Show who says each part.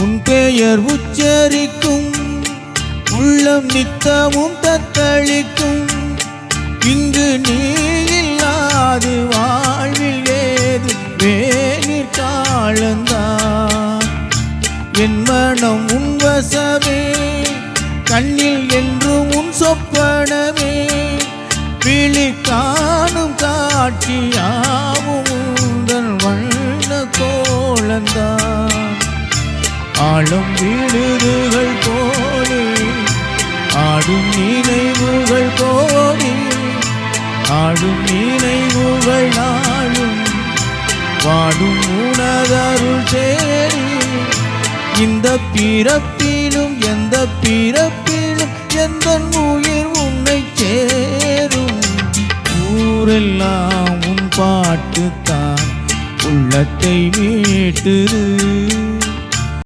Speaker 1: உன் பெயர் உச்சரிக்கும். உள்ளம் நித்தமும் தத்தளிக்கும். இங்கு நீ இல்லாது வாழ்வில் ஏது? வேலிற் காலந்தான் என் மனம் உன் வசமே. கண்ணில் என்றும் உன் சொப்பனமே. விழி காணும் காட்சியாவும் உந்தன் வண்ண கோலந்தான் ஆழம் வீடுகள் போலே ஆடும் நினைவுகள் போலே ஆடும் நினைவுகள் நாளும் வாடும் உணதருள் சேரி. இந்த பிறப்பிலும் எந்த பிறப்பிலும் எந்த உயிர் உன்னை சேரும். ஊரெல்லாம் உன் பாட்டுத்தான் உள்ளத்தை மீட்டுது.